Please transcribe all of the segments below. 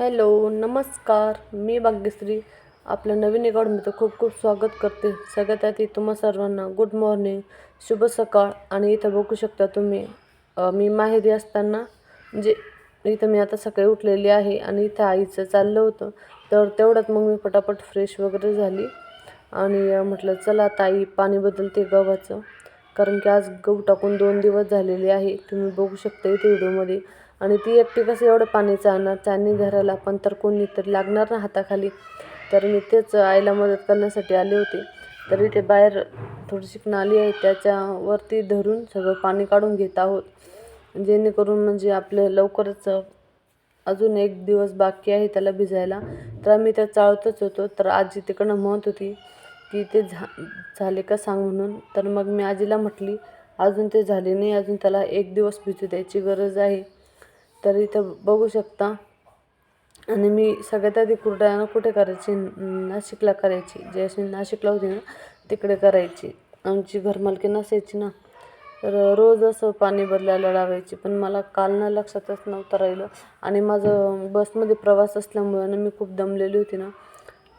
Hello नमस्कार. मी भाग्यश्री. आपल्या नवीन अकॉडमीचं खूप खूप स्वागत करते. सगळ्यात आधी तुम्हा सर्वांना गुड मॉर्निंग शुभ सकाळ आणि इथं बघू शकता तुम्ही मी माहेरी असताना म्हणजे इथं मी आता सकाळी उठलेली आहे आणि इथं आईचं चाललं होतं. तर तेवढ्यात मग मी पटापट फ्रेश वगैरे झाली आणि म्हटलं चला ताई पाणी बदलते गव्हाचं. कारण की आज गहू टाकून दोन दिवस झालेले आहे. तुम्ही बघू शकता इथे व्हिडिओमध्ये. आणि ती एकटी कसं एवढं पाणी चालणार? चाळणी घराला पण तर कोणी तरी लागणार ना हाताखाली. तर मी तेच आईला मदत करण्यासाठी आले होते. तर इथे बाहेर थोडीशी नाली आहे. त्याच्यावरती धरून सगळं पाणी काढून घेत आहोत. जेणेकरून म्हणजे आपलं लवकरच अजून एक दिवस बाकी आहे त्याला भिजायला. तर आम्ही त्या चाळतच होतो. तर आजी तिकडनं म्हणत होती की ते झा झाले का सांग म्हणून. तर मग मी आजीला म्हटली अजून ते झाले नाही. अजून त्याला एक दिवस भिजू द्यायची गरज आहे. तर इथं बघू शकता. आणि मी सगळ्यात आधी कुरडया कुठे करायची? नाशिकला करायची. जे अशी नाशिकला होती ना तिकडे करायची. आमची घरमालकी नसायची ना. तर रोज असं पाणी बदलायला लावायची. पण मला काल ना लक्षातच नव्हतं राहिलं. आणि माझं बसमध्ये प्रवास असल्यामुळं ना मी खूप दमलेली होती ना.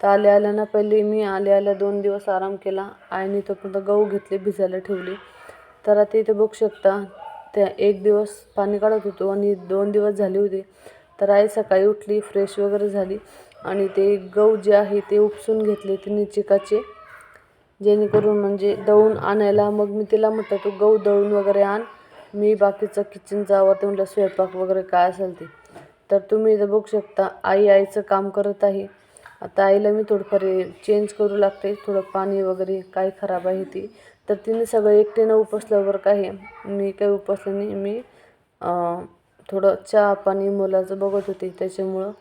तर आल्या आल्या ना पहिले मी आल्या आल्या दोन दिवस आराम केला. आणि तोपर्यंत गहू घेतले भिजायला ठेवली. तर आता इथे बघू शकता त्या एक दिवस पाणी काढत होतो आणि दोन दिवस झाले होते. तर आई सकाळी उठली फ्रेश वगैरे झाली आणि ते गहू जे आहे ते उपसून घेतले तिने चिकाचे. जेणेकरून म्हणजे दळून आणायला मग मी तिला म्हटलं तू गहू दळून वगैरे आण. मी बाकीचं किचनचं आवडते म्हटलं स्वयंपाक वगैरे काय असेल ते. तर तुम्ही इथं बघू शकता आई आईचं काम करत आहे. आता आईला मी थोडंफार चेंज करू लागते. थोडं पाणी वगैरे काय खराब आहे ती. तर तिने सगळं एकटीनं उपसलं बरं काय मी काही उपसलं नाही. मी थोडं चहा पाणी मुलाचं बघत होते. त्याच्यामुळं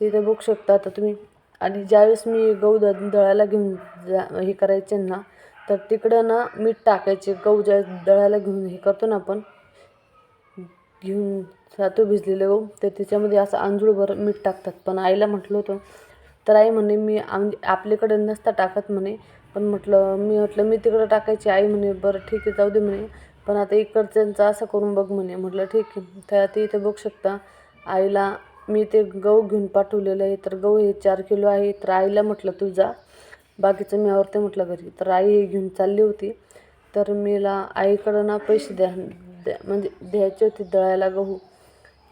तिथे बघू शकता. आता तुम्ही आणि ज्यावेळेस मी गहू द दळायला घेऊन जा हे करायचे ना तर तिकडं ना मीठ टाकायचे. गहू ज्या दळायला घेऊन हे करतो ना आपण घेऊन सातू भिजलेले गहू. तर त्याच्यामध्ये असं आंजूळभर मीठ टाकतात. पण आईला म्हटलं होतं तर आई म्हणे मी आम आपल्याकडे नसता टाकत म्हणे. पण म्हटलं मी म्हटलं मी तिकडं टाकायची आई म्हणे बरं ठीक आहे जाऊ दे म्हणे. पण आता इकडच्यांचं असं करून बघ म्हणे. म्हटलं ठीक आहे. तर आता इथे बघू शकता आईला मी ते गहू घेऊन पाठवलेलं आहे. तर गहू हे चार किलो आहे. तर आईला म्हटलं तू जा. बाकीचं मी आवडते म्हटलं घरी. तर आई हे घेऊन चालली होती. तर मीला आईकडं ना पैसे द्या द्या म्हणजे द्यायचे होते दळायला गहू.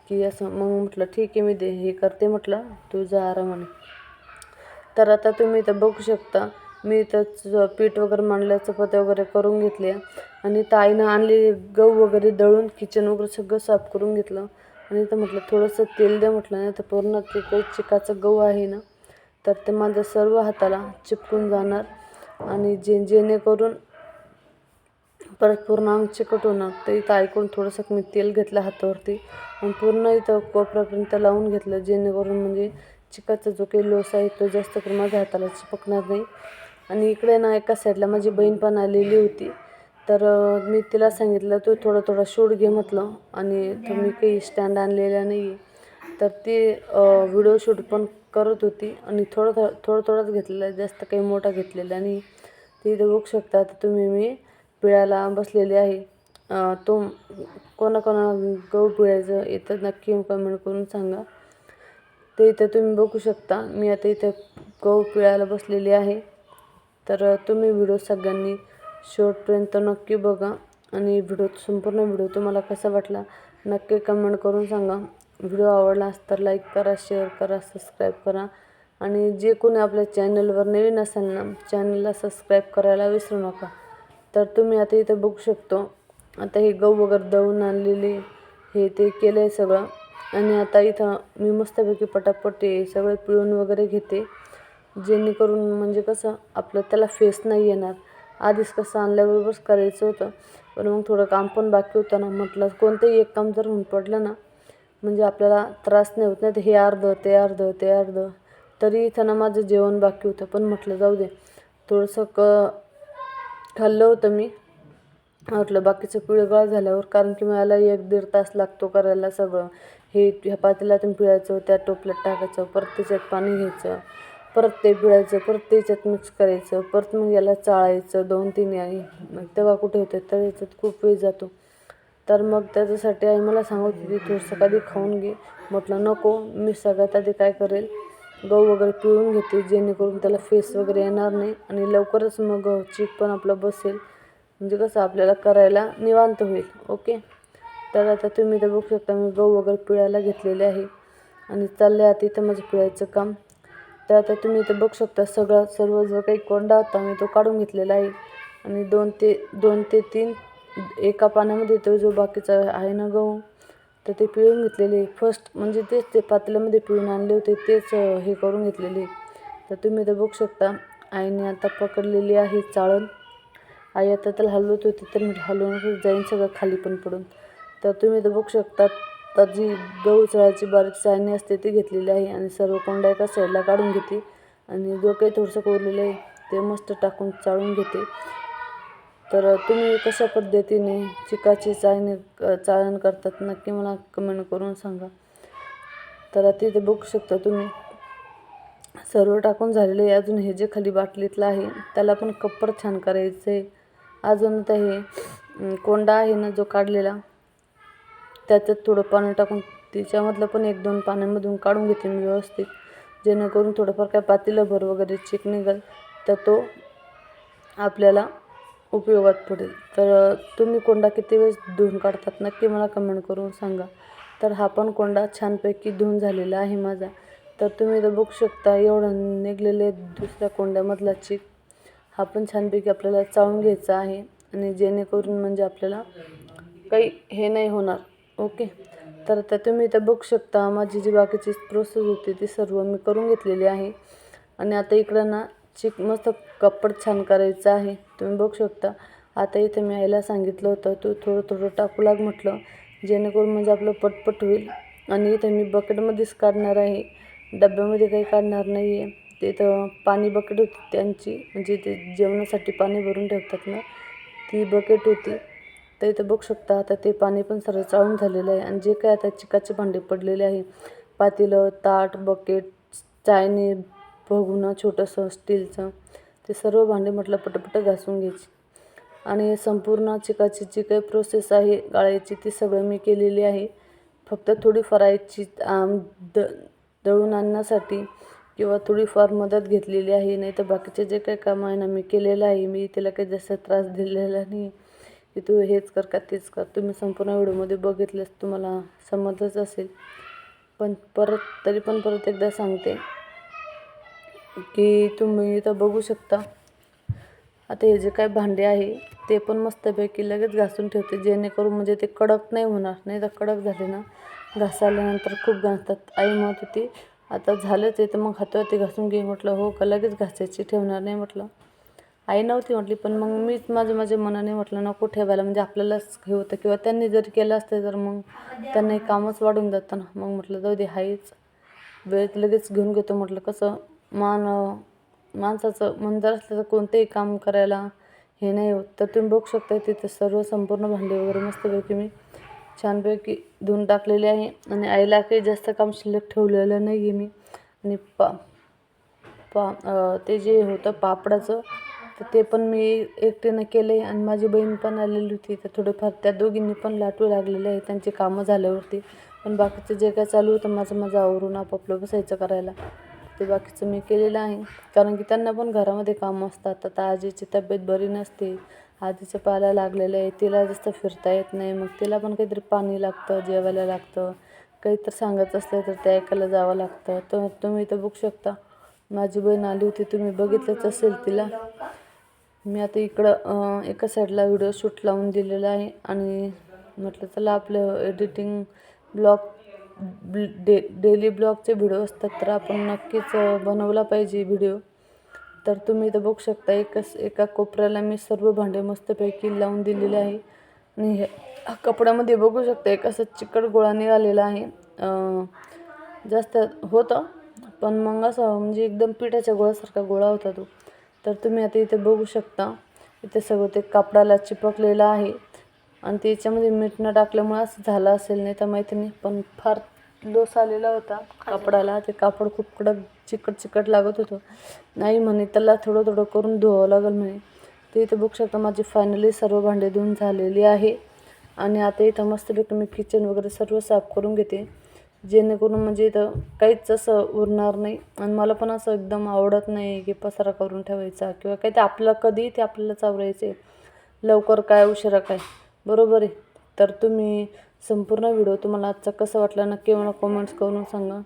की असं मग म्हटलं ठीक आहे मी दे हे करते म्हटलं. तू जा आरामाने. तर आता तुम्ही इथं बघू शकता मी त्याचं पीठ वगैरे मांडलं चपात्या वगैरे करून घेतल्या. आणि ताईनं आईनं गहू वगैरे दळून किचन वगैरे सगळं साफ करून घेतलं. आणि इथं म्हटलं थोडंसं तेल द्या म्हटलं. नाही तर पूर्ण ते काही चिकाचं गहू आहे ना तर ते माझ्या सर्व हाताला चिपकून जाणार. आणि जे जेणेकरून परत पूर्ण अंग चिकट होणार तर इथं ऐकून थोडंसं मी तेल घेतलं हातावरती. आणि पूर्ण इथं कोपऱ्यापर्यंत लावून घेतलं जेणेकरून म्हणजे चिकाचा जो काही लोस आहे तो जास्त करून माझ्या हाताला चिपकणार नाही. आणि इकडे ना एका साईडला माझी बहीण पण आलेली होती. तर मी तिला सांगितलं तू थोडं थोडं शूट घे म्हटलं. आणि तुम्ही मी काही स्टँड आणलेला नाही तर ती व्हिडिओ शूट पण करत होती आणि थोडं थोडं थोडं थोडंच घेतलेलं आहे. जास्त काही मोठा घेतलेला आणि ती इथं बघू शकता तर तुम्ही मी पिळायला बसलेली आहे. तो कोणाकोणा गहू पिळायचं येतं नक्की कमेंट करून सांगा. ते इथं तुम्ही बघू शकता मी आता इथं गहू पिळायला बसलेली आहे. तर तुम्ही व्हिडिओ सगळ्यांनी शेवटपर्यंत नक्की बघा आणि व्हिडिओ संपूर्ण व्हिडिओ तुम्हाला कसा वाटला नक्की कमेंट करून सांगा. व्हिडिओ आवडला तर लाईक करा शेअर करा सबस्क्राईब करा आणि जे कोणी आपल्या चॅनलवर नवीन असाल ना चॅनलला सबस्क्राईब करायला विसरू नका. तर तुम्ही आता इथं बघू शकतो आता हे गहू वगैरे दळून आणलेली हे ते केलं आहे सगळं आणि आता इथं मी मस्तपैकी पटापट हे सगळं पिळून वगैरे घेते. जेणेकरून म्हणजे कसं आपलं त्याला फेस नाही येणार. आधीच कसं आणल्याबरोबरच करायचं होतं. पण मग थोडं काम पण बाकी होतं ना. म्हटलं कोणतंही एक काम जर होऊन पडलं ना म्हणजे आपल्याला त्रास नाही होत नाही तर हे अर्धं ते अर्धं ते अर्धं. तरी इथं ना माझं जेवण बाकी होतं. पण म्हटलं जाऊ दे. थोडंसं क खाल्लं होतं मी. म्हटलं बाकीचं पिळगाळ झाल्यावर कारण की मला एक दीड तास लागतो करायला सगळं. हे ह्या पातेल्यातून पिळायचं त्या टोपल्यात टाकायचं परत त्याच्यात पाणी घ्यायचं. परत ते पिळायचं परत त्याच्यात मिक्स करायचं परत मग याला चाळायचं दोन तीन आणि मग तेव्हा कुठे होतं तर याच्यात खूप वेळ जातो. तर मग त्याच्यासाठी आई मला सांगत होती थोडंसं कधी खाऊन घे. म्हटलं नको मी सगळ्यात आधी काय करेल गहू वगैरे पिळून घेते जेणेकरून त्याला फेस वगैरे येणार नाही आणि लवकरच मग चीक पण आपलं बसेल. म्हणजे कसं आपल्याला करायला निवांत होईल ओके? तर आता तुम्ही तर बघू शकता मी गहू वगैरे पिळायला घेतलेले आहे आणि चालले आता इथं माझं पिळायचं काम. तर आता तुम्ही इथं बघू शकता सगळं सर्व जो काही कोंडा होता मी तो काढून घेतलेला आहे. आणि दोन ते दोन ते तीन एका पाण्यामध्ये तो जो बाकीचा आहे ना गहू तर ते पिळून घेतलेले. फर्स्ट म्हणजे तेच ते पातेल्यामध्ये पिळून आणले होते तेच हे करून घेतलेले. तर तुम्ही तर बघू शकता आईने आता पकडलेली आहे चाळण. आई आता त्याला हलवत होती तर मी हलवून जाईन सगळं खाली पण पडून. तर तुम्ही तर बघू शकता आता जी गहू चळायची बारीक चाळणी असते ती घेतलेली आहे आणि सर्व कोंडा एका साईडला काढून घेते आणि जो काही थोडंसं कोरलेलं आहे ते मस्त टाकून चाळून घेते. तर तुम्ही कशा पद्धतीने चिकाची चाळणी चाळण करतात नक्की मला कमेंट करून सांगा. तर तिथे बघू शकता तुम्ही सर्व टाकून झालेले आहे. अजून हे जे खाली बाटलीतलं आहे त्याला पण कप्पर छान करायचं आहे अजून तर हे कोंडा आहे ना जो काढलेला त्याच्यात थोडं पाणी टाकून तिच्यामधलं पण एक दोन पाण्यामधून काढून घेते मी व्यवस्थित. जेणेकरून थोडंफार काय पातेलं भर वगैरे चिक निघेल तर तो आपल्याला उपयोगात पडेल. तर तुम्ही कोंडा किती वेळेस धुवून काढतात नक्की मला कमेंट करून सांगा. तर हा पण कोंडा छानपैकी धुवून झालेला आहे माझा. तर तुम्ही तर बघू शकता एवढं निघलेले दुसऱ्या कोंड्यामधला चिक. हा पण छानपैकी आपल्याला चाळून घ्यायचा आहे. आणि जेणेकरून म्हणजे आपल्याला काही हे नाही होणार. ओके. तर आता तुम्ही इथं बघू शकता माझी जी बाकीची प्रोसेस होती ती सर्व मी करून घेतलेली आहे. आणि आता इकडं ना चिक मस्त कपड छान करायचं आहे. तुम्ही बघू शकता. आता इथे मी आईला सांगितलं होतं तू थोडं थोडं टाकू लाग म्हटलं. जेणेकरून म्हणजे आपलं पटपट होईल. आणि इथे मी बकेटमध्येच काढणार आहे. डब्यामध्ये काही काढणार नाही आहे तिथं पाणी बकेट होती त्यांची. म्हणजे ते जेवणासाठी पाणी भरून ठेवतात ना ती बकेट होती. तर इथं बघू शकता आता ते पाणी पण सर्व चाळून झालेलं आहे. आणि जे काय आता चिकाचे भांडे पडलेले आहे पातेलं ताट बकेट चायनी भगुनं छोटंसं स्टीलचं ते सर्व भांडे म्हटलं पटपट घासून घ्यायची. आणि संपूर्ण चिकाची जी काही प्रोसेस आहे गाळायची ती सगळं मी केलेली आहे. फक्त थोडी फरायची आम द दळून आणण्यासाठी किंवा थोडीफार मदत घेतलेली आहे. नाही तर बाकीचे जे काही काम आहे ना मी केलेलं आहे. मी तिला काही जास्त त्रास दिलेला नाही. की तू हेच कर का तेच कर. तुम्ही संपूर्ण व्हिडिओमध्ये बघितलंच तुम्हाला समजलंच असेल. पण परत तरी पण परत एकदा सांगते की तुम्ही इथं बघू शकता. आता हे जे काय भांडे आहे ते पण मस्तपैकी लगेच घासून ठेवते. जेणेकरून म्हणजे ते कडक नाही होणार. नाही तर कडक झाले ना घासाल्यानंतर खूप घासतात. आई म्हणत होती आता झालंच आहे तर मग हातावरती घासून घे. म्हटलं हो का? लगेच घासायची ठेवणार नाही. म्हटलं आई नव्हती म्हटली पण मग मीच माझं माझ्या मनाने म्हटलं नको ठेवायला म्हणजे आपल्यालाच हे होतं किंवा त्यांनी जर केलं असतं तर मग त्यांना हे कामच वाढून जातं ना. मग म्हटलं जाऊ दे हाईच वेळेत लगेच घेऊन घेतो. म्हटलं कसं मान माणसाचं मन जर असलं तर कोणतेही काम करायला हे नाही होत. तर तुम्ही बघू शकता तिथे सर्व संपूर्ण भांडे वगैरे मस्तपैकी मी छानपैकी धुवून टाकलेले आहे. आणि आईला काही जास्त काम शिल्लक ठेवलेलं नाही आहे मी. आणि पा पा ते जे होतं पापडाचं तर ते पण मी एकटीनं केलं आहे आणि माझी बहीण पण आलेली होती. तर थोडंफार त्या दोघींनी पण लाटू लागलेले आहे. त्यांची कामं झाल्यावरती. पण बाकीचं जे काय चालू होतं माझं माझं आवरून आपापलं बसायचं करायला. ते बाकीचं मी केलेलं आहे. कारण की त्यांना पण घरामध्ये कामं असतात. आता आजीची तब्येत बरी नसते. आजीचं पाला लागलेलं आहे. तिला जास्त फिरता येत नाही. मग तिला पण काहीतरी पाणी लागतं जेवायला लागतं. काहीतरी सांगत असलं तर ते ऐकायला जावं लागतं. तर तुम्ही तर बघू शकता. माझी बहीण आली होती. तुम्ही बघितलंच असेल तिला. मी आता इकडं एका साईडला व्हिडिओ शूट लावून दिलेला आहे आणि म्हटलं चला आपलं एडिटिंग ब्लॉग डे डेली ब्लॉगचे व्हिडिओ असतात तर आपण नक्कीच बनवला पाहिजे व्हिडिओ तर तुम्ही इथं बघू शकता एकच एका कोपऱ्याला मी सर्व भांडे मस्तपैकी लावून दिलेले आहे. आणि हे कपड्यामध्ये बघू शकता एक असं चिकट गोळा निघालेला आहे. जास्त होतं पण मग असं म्हणजे एकदम पिठाच्या गोळ्यासारखा गोळा होता तो. तर तुम्ही आता इथे बघू शकता. इथे सगळं ते कापडाला चिपकलेलं आहे. आणि त्याच्यामध्ये मीठ न टाकल्यामुळे असं झालं असेल नाही तर माहिती नाही पण फार लोस आलेला होता कापडाला. ते कापड खूप कडक चिकट चिकट लागत होतं. नाही म्हणे त्याला थोडं थोडं करून धुवावं लागेल म्हणे. ते इथे बघू शकता माझी फायनली सर्व भांडे धुवून झालेली आहे. आणि आता इथं मस्तपैकी मी किचन वगैरे सर्व साफ करून घेते. जेणेकरून म्हणजे इथं काहीच असं उरणार नाही. आणि मला पण असं एकदम आवडत नाही की पसारा करून ठेवायचा किंवा काही ते आपलं कधी ते आपल्याला चावरायचे लवकर काय उशिरा काय. बरोबर आहे. तर तुम्ही संपूर्ण व्हिडिओ तुम्हाला आजचा कसा वाटला नक्की मला कमेंट्स करून सांगा.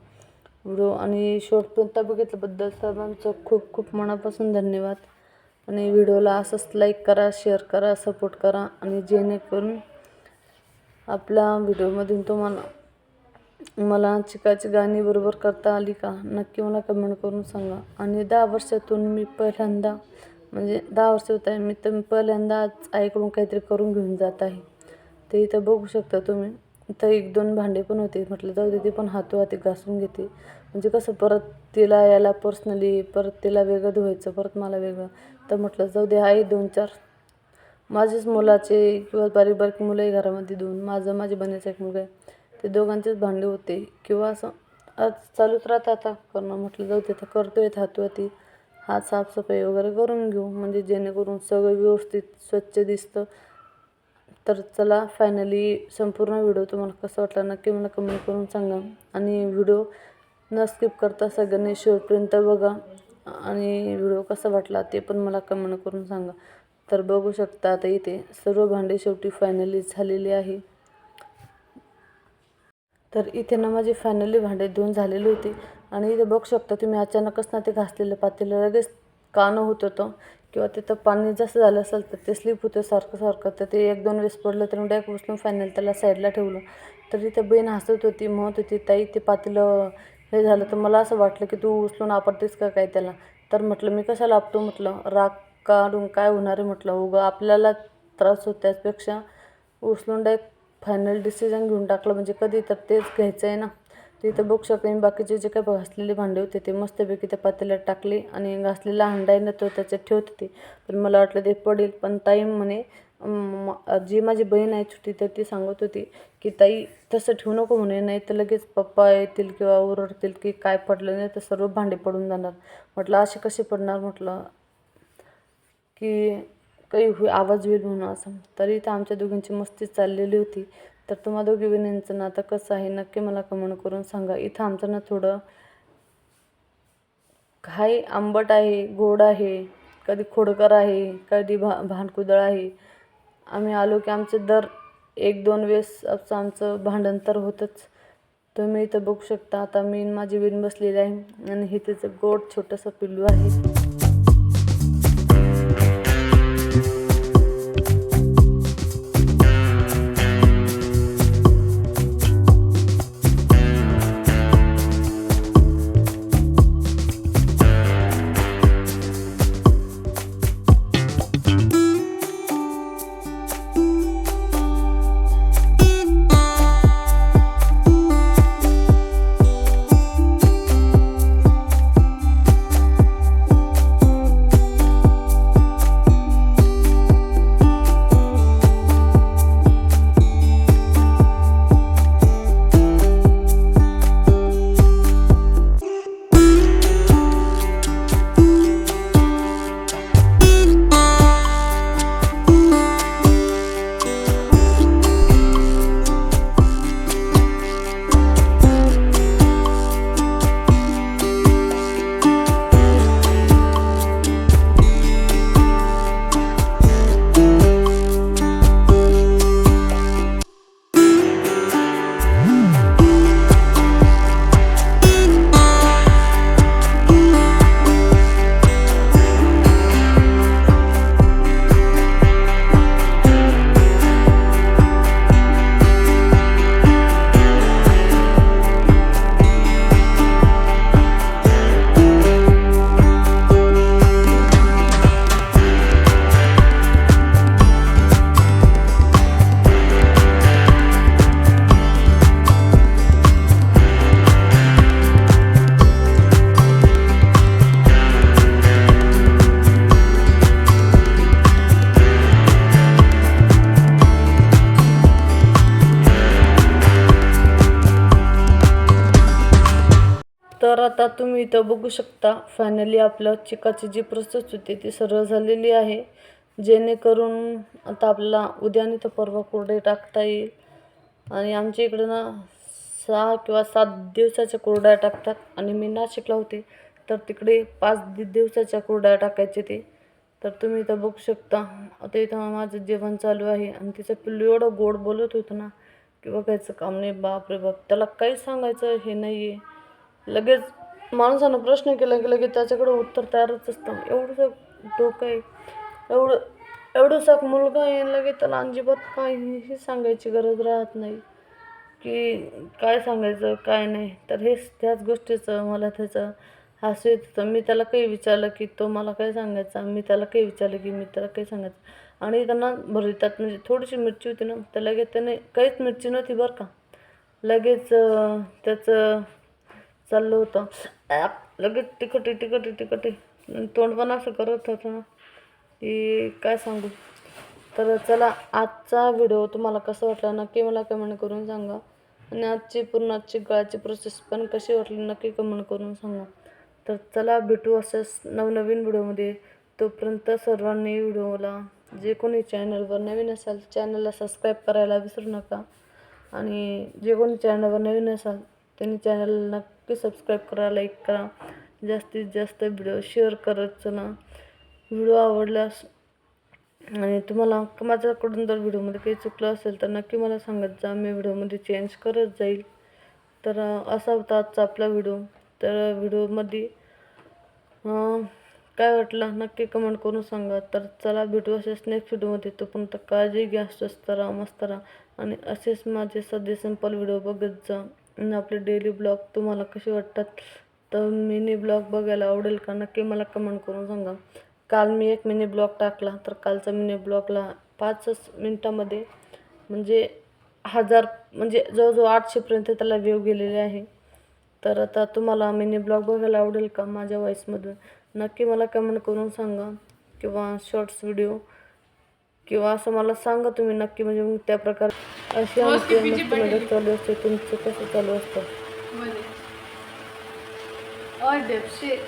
व्हिडिओ आणि शॉर्टपर्यंत बघितल्याबद्दल सर्वांचं खूप खूप मनापासून धन्यवाद. आणि व्हिडिओला असंच लाईक करा शेअर करा सपोर्ट करा आणि जेणेकरून आपल्या व्हिडिओमधून तुम्हाला मला चिकाची गाणी बरोबर करता आली का? नक्की मला कमेंट करून सांगा. आणि दहा वर्षातून मी पहिल्यांदा म्हणजे दहा वर्ष होत आहे मी तर पहिल्यांदाच पहिल्यांदा आज आईकडून काहीतरी करून घेऊन जात आहे. ते इथं बघू शकता तुम्ही. इथं एक दोन भांडे पण होते. म्हटलं जाऊ दे ते पण हातोहाती घासून घेते. म्हणजे कसं परत तिला यायला पर्सनली परत तिला वेगळं धुवायचं परत मला वेगळं. तर म्हटलं जाऊ दे आई दोन चार. माझेच मुलाचे किंवा बारीक बारीक मुलं आहे घरामध्ये दोन. माझं माझ्या बहिणीचा एक मुलगा आहे. ते दोघांचेच भांडे होते. किंवा असं आज चालूच राहतं आता. करणं म्हटलं जाऊ दे आता करतोय हातोहाती हात साफसफाई वगैरे करून घेऊ. म्हणजे जेणेकरून सगळं व्यवस्थित स्वच्छ दिसतं. तर चला फायनली संपूर्ण व्हिडिओ तुम्हाला कसा वाटला नक्की मला कमेंट करून सांगा. आणि व्हिडिओ न स्किप करता सगळ्यांनी शेवटपर्यंत बघा. आणि व्हिडिओ कसा वाटला ते पण मला कमेंट करून सांगा. तर बघू शकता आता इथे सर्व भांडे शेवटी फायनली झालेली आहे. तर इथे ना माझी फायनली भांडे धुवून झालेली होती. आणि इथे बघू शकता तुम्ही अचानकच ना ते घासलेलं पातेलं लगेच कानं होत होतं. किंवा तिथं पाणी जास्त झालं असेल तर ते स्लिप होतं सारखं सारखं. तर ते एक दोन वेळेस पडलं तर मी डायरेक्ट उचलून फायनल त्याला साईडला ठेवलं. तर तिथे बहीण हसत होती म्हणत होती ताई ते पातेलं हे झालं तर मला असं वाटलं की तू उचलून आपडतेस का काय त्याला? तर म्हटलं मी कशाला आपतो म्हटलं राग काढून काय होणार आहे? म्हटलं उगं आपल्याला त्रास होत त्याचपेक्षा उचलून डायरेक्ट फायनल डिसिजन घेऊन टाकलं. म्हणजे कधी तर तेच घ्यायचं आहे ना तिथं बघू शकते. मी बाकीचे जे काही घासलेले भांडे होते ते मस्तपैकी त्या पातेल्यात टाकले. आणि घासलेला हंडा आहे ना तो त्याच्यात ठेवत होते. पण मला वाटलं ते पडेल. पण ताई म्हणे जी माझी बहीण आहे छोटी तर ती सांगत होती की ताई तसं ठेवू नको म्हणे. नाही तर लगेच पप्पा येतील किंवा ओरडतील की काय पडलं. नाही तर सर्व भांडे पडून जाणार. म्हटलं असे कसे पडणार? म्हटलं की काही होई आवाज होईल म्हणून असं. तरी तर आमच्या दोघींची मस्ती चाललेली होती. तर तुम्हा दोघी बहिणींचं नातं कसं आहे नक्की मला कमेंट करून सांगा. इथं आमचं ना थोडं काही आंबट आहे गोड आहे कधी खोडकर आहे कधी भा भांडकुदळ आहे. आम्ही आलो की आमचे दर एक दोन वेळेस असं आमचं भांडण तर होतंच. तुम्ही इथं बघू शकता आता मी माझी विण बसलेली आहे आणि हे त्याचं गोड छोटंसं पिल्लू आहे. तर आता तुम्ही इथं बघू शकता फायनली आपलं चिकाची जी प्रोसेस होती ती सर्व झालेली आहे. जेणेकरून आता आपल्याला उद्या नाही तर परवा कोरडे टाकता येईल. आणि आमच्या इकडं ना सहा किंवा सात दिवसाच्या कोरड्या टाकतात. आणि मी नाशिकला होते तर तिकडे पाच दिवसाच्या कोरड्या टाकायचे ते. तर तुम्ही इथं बघू शकता आता इथं माझं जेवण चालू आहे. आणि तिचं पिल्लू एवढं गोड बोलत होतं ना की बघायचं काम नाही. बाप रे बाप त्याला काही सांगायचं हे नाही आहे लगेच माणसानं प्रश्न केला की लगेच त्याच्याकडं उत्तर तयारच असतं. एवढंसं डोकं आहे. एवढं एवढंसा मुलगा आहे लगेच त्याला अजिबात काहीही सांगायची गरज राहत नाही. की काय सांगायचं काय नाही. तर हेच त्याच गोष्टीचं मला त्याचं हसू येत होतं. मी त्याला काही विचारलं की तो मला काय सांगायचा? मी त्याला काही विचारलं की मी त्याला काही सांगायचं? आणि त्यांना भरवितात म्हणजे थोडीशी मिरची होती ना तर लगेच त्याने काहीच मिरची नव्हती बरं का. लगेच त्याचं चाललं होतं. ॲप लगेच तिकटी तिकटी तिकटी तोंड पण असं करत होतं. ना की काय सांगू? तर चला आजचा व्हिडिओ तुम्हाला कसा वाटला? नक्की मला कमेंट करून सांगा. आणि आजची पूर्ण आजची गळाची प्रोसेस पण कशी वाटली नक्की कमेंट करून सांगा. तर चला भेटू असेच नवनवीन व्हिडिओमध्ये तोपर्यंत सर्वांनी व्हिडिओला जे कोणी चॅनलवर नवीन असाल चॅनलला सबस्क्राईब करायला विसरू नका. आणि जे कोणी चॅनलवर नवीन असाल त्यांनी चॅनलला नक्की सबस्क्राईब करा लाईक करा. जास्तीत जास्त व्हिडिओ शेअर करत चला. व्हिडिओ आवडल्यास आणि तुम्हाला माझ्याकडून जर व्हिडिओमध्ये काही चुकलं असेल तर नक्की मला सांगत जा. मी व्हिडिओमध्ये चेंज करत जाईल. तर असा होता आजचा आपला व्हिडिओ तर व्हिडिओमध्ये काय वाटलं नक्की कमेंट करून सांगा. तर चला भेटू असेच नेक्स्ट व्हिडिओमध्ये तोपर्यंत काळजी घ्या स्वस्त राहा मस्त राहा. आणि असेच माझे सध्या सिंपल व्हिडिओ बघत जा. आपले डेली ब्लॉग तुम्हाला कसे वाटतात तर मिनी ब्लॉग बघायला आवडेल का? नक्की मला कमेंट करून सांगा. काल मी एक मिनी ब्लॉग टाकला तर कालचा मिनी ब्लॉगला पाचच मिनटामध्ये म्हणजे हजार म्हणजे जवळजवळ आठशेपर्यंत त्याला व्ह्यू गेलेले आहे. तर आता तुम्हाला मिनी ब्लॉग बघायला आवडेल का माझ्या वॉईसमधून नक्की मला कमेंट करून सांगा किंवा शॉर्ट्स व्हिडिओ किंवा असं मला सांगा तुम्ही नक्की म्हणजे मग त्या प्रकारे अशी आमची मस्त मदत चालू असते. तुमचं कसं चालू असतं? dipshit.